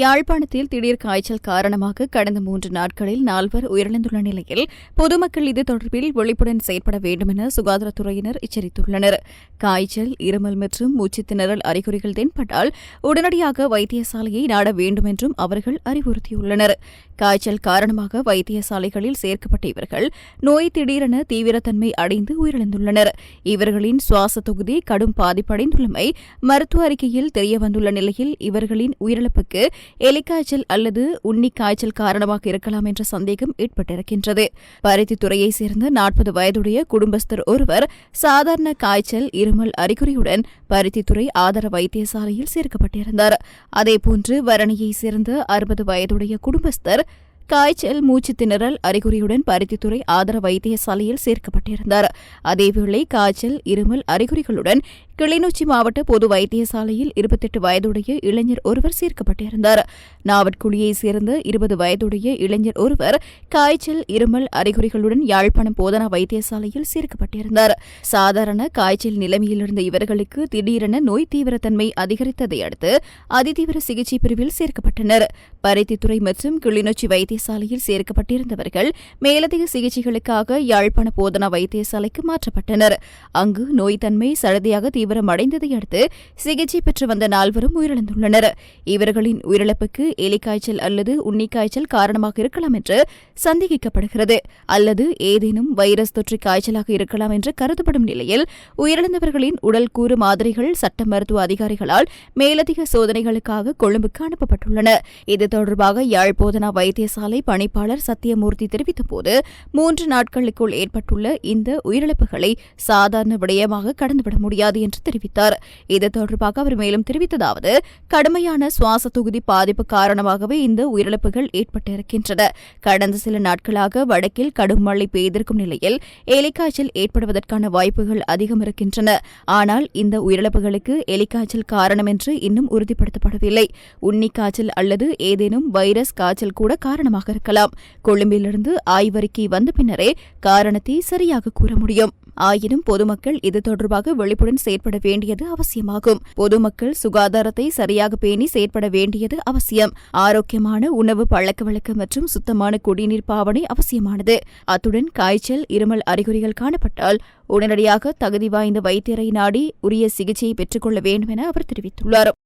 யாழ்ப்பாணத்தில் திடீர் காய்ச்சல் காரணமாக கடந்த மூன்று நாட்களில் நால்வர் உயிரிழந்துள்ள நிலையில் பொதுமக்கள் இது தொடர்பில் விழிப்புடன் செயற்பட வேண்டும் என சுகாதாரத்துறையினர் எச்சரித்துள்ளனர். காய்ச்சல் இருமல் மற்றும் மூச்சுத்திணறல் அறிகுறிகள் தென்பட்டால் உடனடியாக வைத்தியசாலையை நாட வேண்டும் என்றும் அவர்கள் அறிவுறுத்தியுள்ளனர். காய்ச்சல் காரணமாக வைத்தியசாலைகளில் சேர்க்கப்பட்ட இவர்கள் நோய் திடீரென தீவிரத்தன்மை அடைந்து உயிரிழந்துள்ளனர். இவர்களின் சுவாச தொகுதி கடும் பாதிப்படைந்துள்ளமை மருத்துவ அறிக்கையில் தெரியவந்துள்ள நிலையில் இவர்களின் உயிரிழப்புக்கு எலிக்காய்ச்சல் அல்லது உன்னி காய்ச்சல் காரணமாக இருக்கலாம் என்ற சந்தேகம் ஏற்பட்டிருக்கின்றது. பருத்தித்துறையைச் சேர்ந்த நாற்பது வயதுடைய குடும்பஸ்தர் ஒருவர் சாதாரண காய்ச்சல் இருமல் அறிகுறியுடன் பருத்தித்துறை ஆதார வைத்தியசாலையில் சேர்க்கப்பட்டிருந்தார். அதேபோன்று வரணியைச் சேர்ந்த அறுபது வயதுடைய குடும்பஸ்தர் காய்ச்சல் மூச்சு திணறல் அறிகுறியுடன் பருத்தித்துறை ஆதார வைத்தியசாலையில் சேர்க்கப்பட்டிருந்தார். அதேவேளை காய்ச்சல் இருமல் அறிகுறிகளுடன் கிளிநொச்சி மாவட்ட பொது வைத்தியசாலையில் இருபத்தெட்டு வயதுடைய இளைஞர் ஒருவர் சேர்க்கப்பட்டிருந்தார். நாவட்குழியைச் சேர்ந்த இருபது வயதுடைய இளைஞர் ஒருவர் காய்ச்சல் இருமல் அறிகுறிகளுடன் யாழ்ப்பாணம் போதனா வைத்தியசாலையில் சேர்க்கப்பட்டிருந்தார். சாதாரண காய்ச்சல் நிலைமையில் இருந்த இவர்களுக்கு திடீரென நோய் தீவிரத்தன்மை அதிகரித்ததை அடுத்து அதிதீவிர சிகிச்சை பிரிவில் சேர்க்கப்பட்டனர். பருத்தித்துறை மற்றும் கிளிநொச்சி வைத்தியசாலையில் சேர்க்கப்பட்டிருந்தவர்கள் மேலதிக சிகிச்சைகளுக்காக யாழ்ப்பாண போதனா வைத்தியசாலைக்கு மாற்றப்பட்டனர். அங்கு நோய் தன்மை சடதியாக தீவிரமடைந்ததை அடுத்து சிகிச்சை பெற்று வந்த நால்வரும் உயிரிழந்துள்ளனர். இவர்களின் உயிரிழப்புக்கு எலிக்காய்ச்சல் அல்லது உன்னிக்காய்ச்சல் காரணமாக இருக்கலாம் என்று சந்தேகிக்கப்படுகிறது. அல்லது ஏதேனும் வைரஸ் தொற்று காய்ச்சலாக இருக்கலாம் என்று கருதப்படும் நிலையில் உயிரிழந்தவர்களின் உடல் கூறு மாதிரிகள் சட்ட மருத்துவ அதிகாரிகளால் மேலதிக சோதனைகளுக்காக கொழும்புக்கு அனுப்பப்பட்டுள்ளன. இது தொடர்பாக யாழ் போதனா வைத்தியசாலை பணிப்பாளர் சத்தியமூர்த்தி தெரிவித்தபோது மூன்று நாட்களுக்குள் ஏற்பட்டுள்ள இந்த உயிரிழப்புகளை சாதாரண விடயமாக கடந்துவிட முடியாது என்று என்று தெரிவித்தார். இது தொடர்பாக அவர் மேலும் தெரிவித்ததாவது கடுமையான சுவாச தொகுதி பாதிப்பு காரணமாகவே இந்த உயிரிழப்புகள் ஏற்பட்டிருக்கின்றன. கடந்த சில நாட்களாக வடக்கில் கடும் மழை பெய்திருக்கும் நிலையில் எலிக்காய்ச்சல் ஏற்படுவதற்கான வாய்ப்புகள் அதிகம் இருக்கின்றன. ஆனால் இந்த உயிரிழப்புகளுக்கு எலிக்காய்ச்சல் காரணம் என்று இன்னும் உறுதிப்படுத்தப்படவில்லை. உன்னி காய்ச்சல் அல்லது ஏதேனும் வைரஸ் காய்ச்சல் கூட காரணமாக இருக்கலாம். கொழும்பிலிருந்து ஆய்வறிக்கை வந்த பின்னரே காரணத்தை சரியாக கூற முடியும். ஆயினும் பொதுமக்கள் இது தொடர்பாக விழிப்புடன் செயற்பட வேண்டியது அவசியமாகும். பொதுமக்கள் சுகாதாரத்தை சரியாக பேணி செயற்பட வேண்டியது அவசியம். ஆரோக்கியமான உணவு பழக்க வழக்கம் மற்றும் சுத்தமான குடிநீர் பாவனை அவசியமானது. அத்துடன் காய்ச்சல் இருமல் அறிகுறிகள் காணப்பட்டால் உடனடியாக தகுதி வாய்ந்த வைத்தியரை நாடி உரிய சிகிச்சையை பெற்றுக்கொள்ள வேண்டும் என அவர் தெரிவித்துள்ளார்.